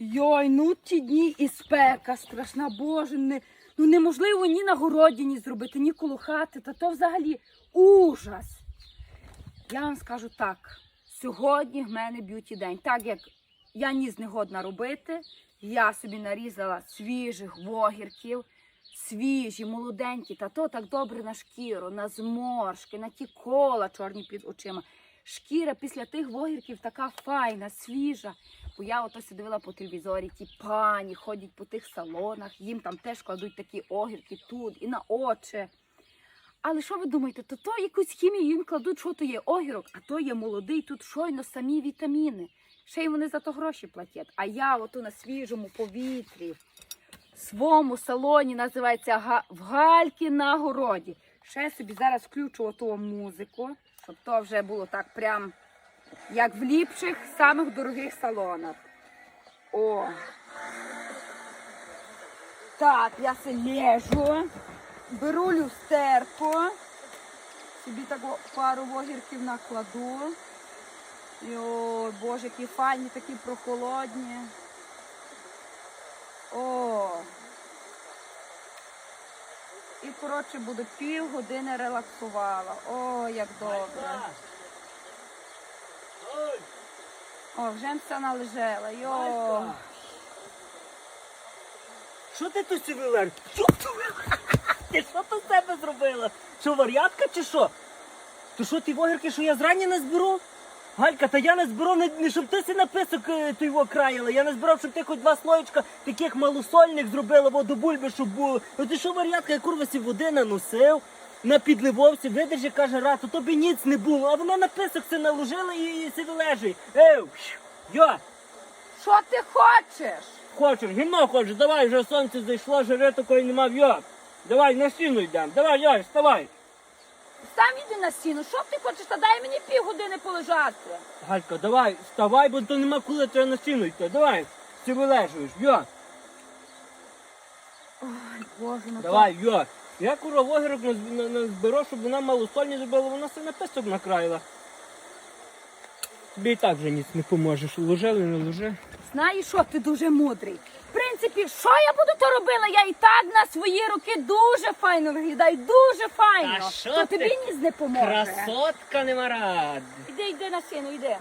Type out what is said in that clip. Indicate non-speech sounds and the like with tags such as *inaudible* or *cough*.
Йой, ну ті дні і спека страшна, боже, не, ну неможливо ні на городі ні зробити, ні коло хати, та то взагалі ужас. Я вам скажу так, сьогодні в мене б'юті день. Так як я ніс не годна робити, я собі нарізала свіжих вогірків, свіжі, молоденькі, та то так добре на шкіру, на зморшки, на ті кола чорні під очима. Шкіра після тих вогірків така файна, свіжа. Бо я ото дивила по телевізорі, ті пані ходять по тих салонах, їм там теж кладуть такі огірки тут і на очі. Але що ви думаєте, то то якусь хімію їм кладуть, що то є огірок, а то є молодий, тут щойно самі вітаміни. Ще й вони за то гроші платять. А я ото на свіжому повітрі, в своєму салоні називається в Гальки на городі. Ще собі зараз включу оту музику, щоб то вже було так прям як в ліпших, самих дорогих салонах. О. Так, я се лежу, беру люстерку, собі так пару вогірків накладу. Йой, боже, які файні, такі прохолодні. О. І, коротше, буду пів години релаксувала. О, як добре. О, вже все належала. Йо. Що ти тут собі лер? *laughs* Ти що тут з себе зробила? Що, вар'ятка чи що? То що ті вогірки, що я зрані не зберу? Галька, та я не зберу, не, не щоб ти си написок е, ти його країла. Я не збирав, щоб ти хоч два слоєчка таких малосольних зробила, бо до бульби, щоб було. Ну ти що, вар'ятка, я курва сі води наносив, на підливовці, видиш, як каже раз, то тобі ніц не було, а вона на писок це наложила і, і си лежить. Ей, йо, Що ти хочеш? Хочеш, гімно хочеш, давай вже сонце зайшло, жари такої нема в'йоб. Давай на стіну йдемо, давай, яй, вставай. Сам іди на стіну. Що ти хочеш? Та дай мені півгодини полежати. Галька, давай, вставай, бо то нема коли треба на стіну йти. Давай, ти вилежуєш, йо, Ой, боже, ну давай, йо. Я кура вогірок наз- щоб вона малосольні зробила, вона все на писок накраїла. Тобі і так вже ніц не поможеш. Ложили, не ложи. Знаєш, що ти дуже мудрий. В принципі, що я буду то робила? Я і так на свої руки дуже файно виглядаю, дуже файно. Та що то ти? тобі ніс не поможе. Красотка нема рад. Іди, йди на сину, йди.